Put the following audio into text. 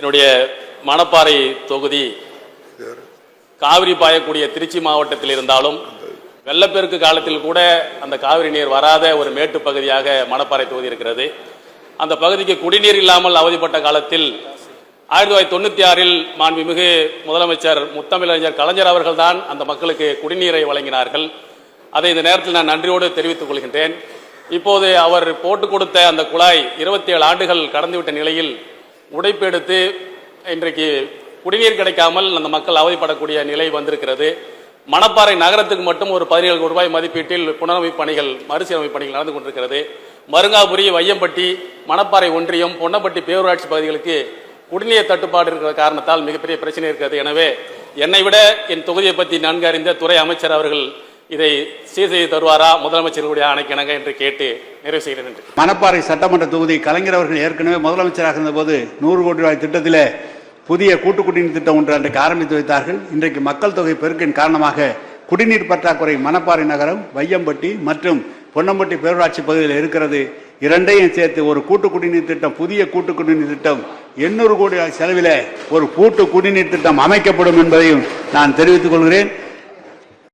என்னுடைய மணப்பாறை தொகுதி காவிரி பாயக்கூடிய திருச்சி மாவட்டத்தில் இருந்தாலும் வெள்ளப்பெருக்கு காலத்தில் கூட அந்த காவிரி நீர் வராத ஒரு மேட்டு பகுதியாக மணப்பாறை தொகுதி இருக்கிறது. அந்த பகுதிக்கு குடிநீர் இல்லாமல் அவதிப்பட்ட காலத்தில் ஆயிரத்தி தொள்ளாயிரத்தி தொண்ணூற்றி ஆறில் மாண்புமிகு முதலமைச்சர் முத்தமிழறிஞர் கலைஞர் அவர்கள்தான் அந்த மக்களுக்கு குடிநீரை வழங்கினார்கள். அதை இந்த நேரத்தில் நான் நன்றியோடு தெரிவித்துக் கொள்கின்றேன். இப்போது அவர் போட்டுக் கொடுத்த அந்த குழாய் இருபத்தி ஏழு ஆண்டுகள் கடந்துவிட்ட நிலையில் உடைப்பெடுத்து இன்றைக்கு குடிநீர் கிடைக்காமல் அந்த மக்கள் அவதிப்படக்கூடிய நிலை வந்திருக்கிறது. மணப்பாறை நகரத்துக்கு மட்டும் ஒரு பதினேழு கோடி ரூபாய் மதிப்பீட்டில் புனரமைப்பு பணிகள் மறுசீரமைப்பு பணிகள் நடந்து கொண்டிருக்கிறது. மருங்காபுரி வையம்பட்டி மணப்பாறை ஒன்றியம் பொன்னப்பட்டி பேரூராட்சி பகுதிகளுக்கு குடிநீர் தட்டுப்பாடு இருக்கிற காரணத்தால் மிகப்பெரிய பிரச்சனை இருக்கிறது. எனவே என்னை விட என் தொகுதியை பற்றி நன்கு அறிந்த துறை அமைச்சர் அவர்கள் இதை சீர் செய்து தருவாரா முதலமைச்சர்களுடைய ஆணைக்கிணங்க என்று கேட்டு நிறைவு செய்கிறேன் என்று மணப்பாறை சட்டமன்ற தொகுதி கலைஞர் அவர்கள் ஏற்கனவே முதலமைச்சராக இருந்தபோது நூறு கோடி ரூபாய் திட்டத்தில் புதிய கூட்டு குடிநீர் திட்டம் ஒன்று அன்றைக்கு ஆரம்பித்து வைத்தார்கள். இன்றைக்கு மக்கள் தொகை பெருக்கின் காரணமாக குடிநீர் பற்றாக்குறை மணப்பாறை நகரம் வையம்பட்டி மற்றும் பொன்னம்பட்டி பேரூராட்சி பகுதியில் இருக்கிறது. இரண்டையும் சேர்த்து ஒரு கூட்டு குடிநீர் திட்டம் புதிய கூட்டு குடிநீர் திட்டம் எண்ணூறு கோடி ரூபாய் ஒரு கூட்டு குடிநீர் திட்டம் அமைக்கப்படும் என்பதையும் நான் தெரிவித்துக் கொள்கிறேன்.